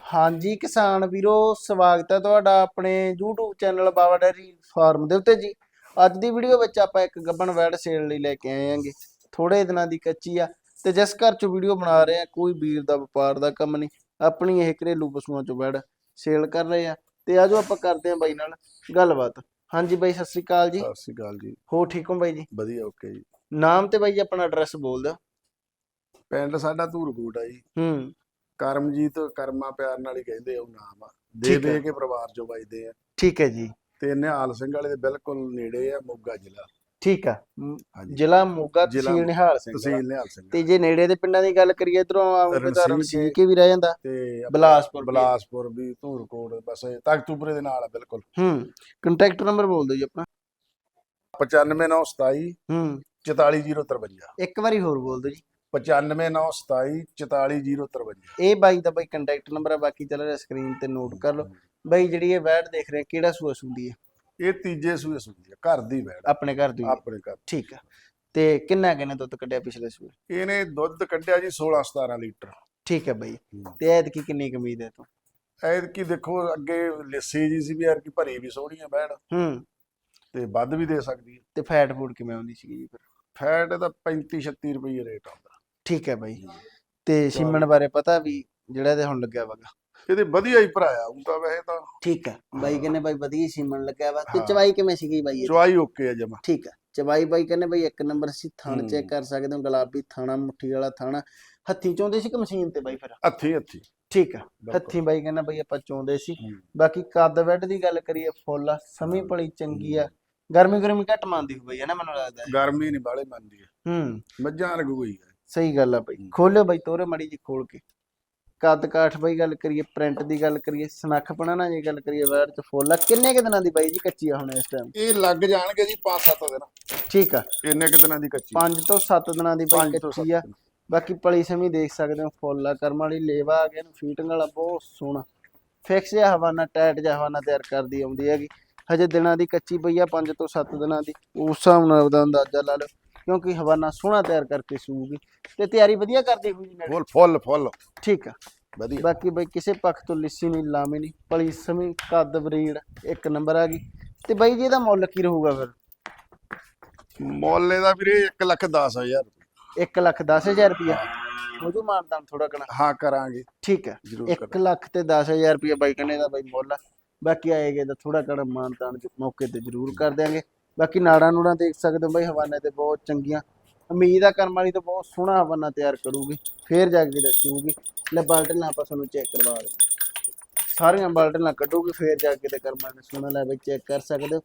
ਹਾਂਜੀ ਕਿਸਾਨ ਵੀਰੋ ਸਵਾਗਤ ਹੈ ਤੁਹਾਡਾ ਆਪਣੇ YouTube channel Baba dairy farm ਦੇ ਉੱਤੇ ਜੀ। ਅੱਜ ਦੀ ਵੀਡੀਓ ਵਿੱਚ ਆਪਾਂ ਇੱਕ ਗੱਬਣ ਵੈੜ ਸੇਲ ਲਈ ਲੈ ਕੇ ਆਏ ਆਂਗੇ ਥੋੜੇ ਦਿਨਾਂ ਦੀ ਕੱਚੀ ਆ ਤੇ ਜਿਸ ਘਰ ਚੋਂ ਵੀਡੀਓ ਬਣਾ ਰਹੇ ਆ ਕੋਈ ਵੀਰ ਦਾ ਵਪਾਰ ਦਾ ਕੰਮ ਨਹੀਂ। ਆਪਣੀ ਇਹ ਘਰੇਲੂ ਪਸ਼ੂਆਂ ਚੋਂ ਵੈੜ ਸੇਲ ਕਰ ਰਹੇ ਆ ਤੇ ਆਜੋ ਆਪਾਂ ਕਰਦੇ ਆ ਬਾਈ ਨਾਲ ਗੱਲਬਾਤ। ਹਾਂਜੀ ਬਾਈ ਸਤਿ ਸ੍ਰੀ ਅਕਾਲ ਜੀ। ਸਤਿ ਸ਼੍ਰੀ ਅਕਾਲ ਜੀ। ਹੋ ਠੀਕ ਹੋ ਬਾਈ ਜੀ? ਵਧੀਆ ਓਕੇ ਜੀ। ਨਾਮ ਤੇ ਬਾਈ ਆਪਣਾ ਐਡਰੈਸ ਬੋਲ ਦਿਓ। ਪਿੰਡ ਸਾਡਾ ਧੂਰਕੋਟ ਆ ਜੀ। ਹੂੰ। ਕਰਮਜੀਤ ਕਰਮਾ ਪਿਆਰ ਨਾਲ ਹੀ ਕਹਿੰਦੇ ਆ ਉਹ ਨਾਮ ਆ। ਦੇ ਠੀਕ ਹੈ। ਦੇ ਕੇ ਪਰਿਵਾਰ ਚੋਂ ਵੱਜਦੇ ਆ। ਠੀਕ ਹੈ ਜੀ। ਤੇ ਨਿਹਾਲ ਸਿੰਘ ਵਾਲੇ ਦੇ ਬਿਲਕੁਲ ਨੇੜੇ ਆ ਮੋਗਾ ਜ਼ਿਲ੍ਹਾ। ਠੀਕ ਆ। ਮ, ਹਾਂਜੀ। ਜ਼ਿਲ੍ਹਾ ਮੋਗਾ ਜ਼ਿਲ੍ਹਾ ਤਹਿਸੀਲ ਨਿਹਾਲ ਸਿੰਘ ਵਾਲਾ। ਤਹਿਸੀਲ ਨਿਹਾਲ ਸਿੰਘ ਤੇ ਜੇ ਨੇੜੇ ਦੇ ਪਿੰਡਾਂ ਦੀ ਗੱਲ ਕਰੀਏ ਇਧਰੋਂ ਆਉਂਦੇ ਤਾਂ ਰਣਸੀਕੇ। ਰਣਸੀਕੇ ਵੀ ਰਹਿ ਜਾਂਦਾ। ਤੇ ਆਪਣਾ ਬਿਲਾਸਪੁਰ ਵੀ। ਬਿਲਾਸਪੁਰ ਵੀ ਧੂਰਕੋਟ ਬਸ ਇਹ ਤਖਤੂਪੁਰੇ ਦੇ ਨਾਲ ਆ ਬਿਲਕੁਲ। ਹੂੰ ਕੰਟੈਕਟ ਨੰਬਰ ਬੋਲ ਦਿਓ ਜੀ ਆਪਣਾ। 95927 ਹੂੰ 44053 ਇੱਕ ਵਾਰੀ ਹੋਰ ਬੋਲ ਦਿਓ ਜੀ। 95927 44053 ਇਹ ਬਾਈ ਦਾ ਬਾਈ ਕੰਟੈਕਟ ਨੰਬਰ ਆ ਬਾਕੀ ਚੱਲ ਰਿਹਾ ਸਕਰੀਨ ਤੇ ਨੋਟ ਕਰ ਲਓ। ਬਾਈ ਜਿਹੜੀ ਇਹ ਵੈਟ ਦੇਖ ਰਹੇ ਆ, ਕਿਹੜਾ ਸੂਆ ਸੁੰਦੀ ਹੈ ਇਹ ਤੀਜੇ ਸੂਏ ਸੁਣਦੀ ਆ ਘਰ ਦੀ ਵੈੜ। ਆਪਣੇ ਘਰ ਦੀ। ਆਪਣੇ ਘਰ। ਠੀਕ ਆ। ਤੇ ਕਿੰਨਾ ਕਿੰਨੇ ਦੁੱਧ ਕੱਢਿਆ ਪਿਛਲੇ ਸੂਏ? ਇਹਨੇ ਦੁੱਧ ਕੱਢਿਆ ਜੀ 16 17 ਲੀਟਰ। ਠੀਕ ਹੈ ਬਾਈ। ਤੇ ਐਤਕੀ ਕਿੰਨੀ ਕੁ ਉਮੀਦ ਹੈ ਤੂੰ? ਐਦ ਕੀ ਦੇਖੋ ਅੱਗੇ ਲੱਸੀ ਜੀ ਸੀ ਵੀ ਯਾਰ ਕੀ ਭਰੀ ਵੀ ਸੋਹਣੀ ਆ ਬੈੜ ਹੂੰ। ਤੇ ਵੱਧ ਵੀ ਦੇ ਸਕਦੀ ਹੈ ਤੇ ਫੈਟ ਫੂਡ ਕਿਵੇਂ ਆਉਂਦੀ ਸੀਗੀ ਜੀ ਫਿਰ? ਫੈਟ ਇਹਦਾ 35 36 ਰੁਪਏ ਰੇਟ ਆਉਂਦਾ। ਠੀਕ ਹੈ ਬਾਈ। ਤੇ ਸੀਮਨ ਬਾਰੇ ਪਤਾ ਵੀ ਜਿਹੜਾ ਇਹਦੇ ਹੁਣ ਲੱਗਿਆ ਵਗਾ। ਇਹਦੇ ਵਧੀਆ ਹੀ ਭਰਾਇਆ ਉਹ ਤਾਂ ਵੈਸੇ ਤਾਂ ਠੀਕ ਹੈ। ਬਾਈ ਕਹਿੰਦੇ ਬਾਈ ਵਧੀਆ ਸੀਮਨ ਲੱਗਿਆ ਵਾ। ਤੇ ਹਾਂ। ਚਵਾਈ ਕਿਵੇਂ ਸੀਗੀ ਬਾਈ ਇਹਦੀ? ਚੁਆਈ ਓਕੇ ਆ ਜਮਾ। ਠੀਕ ਹੈ। ਚਵਾਈ ਬਾਈ ਕਹਿੰਦੇ ਬਾਈ ਇੱਕ ਨੰਬਰ ਸੀ ਥਣ ਹੂੰ। ਚੈੱਕ ਕਰ ਸਕਦੇ ਹੋ ਗੁਲਾਬੀ ਥਾਣਾ ਮੁੱਠੀ ਵਾਲਾ ਥਾਣਾ। ਹੱਥੀ ਚੋਂਦੇ ਸੀ ਕਿ ਮਸ਼ੀਨ ਤੇ ਬਾਈ ਫਿਰ? ਹੱਥੀ ਹੱਥੀ। ਠੀਕ ਬਿਲਕੁਲ। ਹੱਥੀ ਬਾਈ ਕਹਿੰਦਾ ਬਾਈ ਆਪਾਂ ਚੋਂਦੇ ਸੀ। ਹੂੰ। ਬਾਕੀ ਕੱਦ ਵੈਡ ਦੀ ਗੱਲ ਕਰੀਏ ਫੁੱਲ ਆ ਸਮੀ ਭਲੀ ਚੰਗੀ ਆ। ਗਰਮੀ ਗਰਮੀ ਘੱਟ ਮੰਨਦੀ ਹੋ ਬਈ ਹੈ ਨਾ ਮੈਨੂੰ ਲੱਗਦਾ। ਹੈ। ਗਰਮੀ ਨਹੀਂ ਬਾਲੇ ਮੰਨਦੀ ਹੈ ਹੂੰ। ਮੱਝਾਂ ਰਗੂਈ ਹੈ ਸਹੀ ਗੱਲ ਆ ਬਾਈ। ਖੋਲਿਓ ਬਾਈ ਤੋਰੇ ਮੜੀ ਜੀ ਖੋਲ ਕੇ। ਕੱਦ ਕਾਠ ਬਾਈ ਗੱਲ ਕਰੀਏ ਪ੍ਰਿੰਟ ਦੀ ਗੱਲ ਕਰੀਏ ਸਨੱਖ ਪਣਾ ਨਾ ਜੇ ਗੱਲ ਕਰੀਏ ਵੈਡ ਚ ਫੁੱਲ ਆ। ਕਿੰਨੇ ਕੁ ਦਿਨਾਂ ਦੀ ਬਾਈ ਜੀ ਕੱਚੀ ਆ ਹੁਣ ਇਸ ਟਾਈਮ ਇਹ ਲੱਗ ਜਾਣਗੇ ਜੀ 5-7 ਦਿਨ। ਠੀਕ ਆ। ਇੰਨੇ ਕਿ ਦਿਨਾਂ ਦੀ ਕੱਚੀ? 5 ਤੋਂ 7 ਦਿਨਾਂ ਦੀ ਬਾਈ ਕੱਚੀ ਆ। ਬਾਕੀ ਪਲੀ ਸਮੀ ਦੇਖ ਸਕਦੇ ਹੋ ਫੁੱਲ ਆ ਕਰਮ ਵਾਲੀ ਲੇਵਾ ਆ ਗਿਆ ਨੂੰ ਫੀਟਿੰਗ ਵਾਲਾ ਬਹੁਤ ਸੋਹਣਾ। ਫਿਕਸ ਜਿਹਾ ਹਵਾਨਾ ਟਾਈਟ ਜਿਹਾ ਹਵਾਨਾ ਤਿਆਰ ਕਰਦੀ ਆਉਂਦੀ ਹੈਗੀ। ਹਜੇ ਦਿਨਾਂ ਦੀ ਕੱਚੀ ਪਈ ਆ 5 ਤੋਂ 7 ਦਿਨਾਂ ਦੀ। ਉਸ ਹਿਸਾਬ ਨਾਲ ਉਹਦਾ ਅੰਦਾਜ਼ਾ ਲਾ ਲਓ। ਕਿਉਂਕਿ ਹਵਾਨਾ ਸੋਹਣਾ ਤਿਆਰ ਕਰਕੇ ਸੂਗੀ ਤੇ ਤਿਆਰੀ ਵਧੀਆ ਕਰਦੀ ਹੋਈ ਜੀ ਫੁੱਲ ਫੁੱਲ ਫੁੱਲ। ਠੀਕ ਆ। ਵਧੀਆ। ਬਾਕੀ ਬਈ ਕਿਸੇ ਪੱਖ ਤੋਂ ਲਿੱਸੀ ਨਹੀਂ ਲਾਮੀ ਨਹੀਂ ਪਲੀ ਸਮੀ ਕੱਦ ਬਰੀਡ ਇੱਕ ਨੰਬਰ ਆ ਗਈ। ਤੇ ਬਾਈ ਜੀ ਇਹਦਾ ਮੁੱਲ ਕੀ ਰਹੂਗਾ ਫਿਰ? ਮੁੱਲ ਇਹਦਾ ਵੀਰੇ 1 ਲੱਖ 10000 1 ਲੱਖ 10000 ਰੁਪਇਆ ਜੂ ਮਾਨਦਾਨ ਥੋੜਾ ਕਣਾ ਹਾਂ ਕਰਾਂਗੇ। ਠੀਕ ਹੈ ਜ਼ਰੂਰ 1 ਕਰਾਂਗੇ। ਲੱਖ ਤੇ 10000 ਰੁਪਏ ਬਾਈ ਕਨੇ ਦਾ ਬਾਈ ਮੁੱਲ ਬਾਕੀ ਆਏਗੇ ਤਾਂ ਥੋੜਾ ਕਣਾ ਮਾਨਦਾਨ ਮੌਕੇ ਤੇ ਜ਼ਰੂਰ ਕਰ ਦਿਆਂਗੇ। ਬਾਕੀ ਨਾੜਾਂ ਨੂੜਾਂ ਦੇਖ ਸਕਦੇ ਹੋ ਬਾਈ ਹਵਾਨੇ ਤੇ ਬਹੁਤ ਚੰਗੀਆਂ। ਉਮੀਦ ਆ ਕਰਮ ਵਾਲੀ ਤਾਂ ਬਹੁਤ ਸੋਹਣਾ ਹਵਾਨਾ ਤਿਆਰ ਕਰੂਗੀ ਫੇਰ ਜਾ ਕੇ ਦੱਸੂਗੀ। ਲੈ ਬਾਲਟਨ ਆਪਾਂ ਤੁਹਾਨੂੰ ਚੈੱਕ ਕਰਵਾ ਦੇ ਸਾਰੀਆਂ ਬਾਲਟਨਾਂ ਕੱਢੂਗੀ ਫੇਰ ਜਾ ਕੇ ਤੇ ਕਰਮ ਵਾਲੀ ਨੇ ਸੋਹਣਾ ਲੈ ਬਈ ਚੈੱਕ ਕਰ ਸਕਦੇ ਹੋ।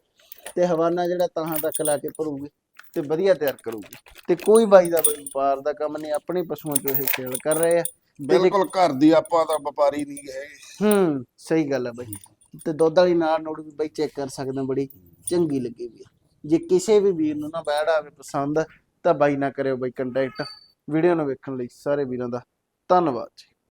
ਤੇ ਹਵਾਨਾ ਜਿਹੜਾ ਤਾਹਾਂ ਤੱਕ ਲਾ ਕੇ ਭਰੂਗੀ ਤੇ ਵਧੀਆ ਤਿਆਰ ਕਰੂਗੀ। ਤੇ ਕੋਈ ਬਾਈ ਦਾ ਵਪਾਰ ਦਾ ਕੰਮ ਨਹੀਂ ਆਪਣੀ ਪਸ਼ੂਆਂ ਚੋਂ ਇਹ ਸੇਲ ਕਰ ਰਹੇ ਆ। ਬਿਲਕੁਲ ਘਰ ਦੀ ਆਪਾਂ ਤਾਂ ਵਪਾਰੀ ਨਹੀਂ ਹੈਗੇ। ਹੂੰ ਸਹੀ ਗੱਲ ਹੈ ਬਾਈ। ਤੇ ਦੁੱਧ ਵਾਲੀ ਨਾੜ ਨੋੜ ਵੀ ਬਾਈ ਚੈੱਕ ਕਰ ਸਕਦੇ ਹੋ ਬੜੀ ਚੰਗੀ ਲੱਗੀ ਵੀ। ਜੇ ਕਿਸੇ ਵੀ ਵੀਰ ਨੂੰ ਨਾ ਬੈੜ ਆਵੇ ਪਸੰਦ, ਤਾਂ ਬਾਈ ਨਾ ਕਰਿਓ ਬਾਈ ਕੰਟੈਕਟ ਵੀਡੀਓ ਨੂੰ ਵੇਖਣ ਲਈ ਸਾਰੇ ਵੀਰਾਂ ਦਾ ਧੰਨਵਾਦ ਜੀ।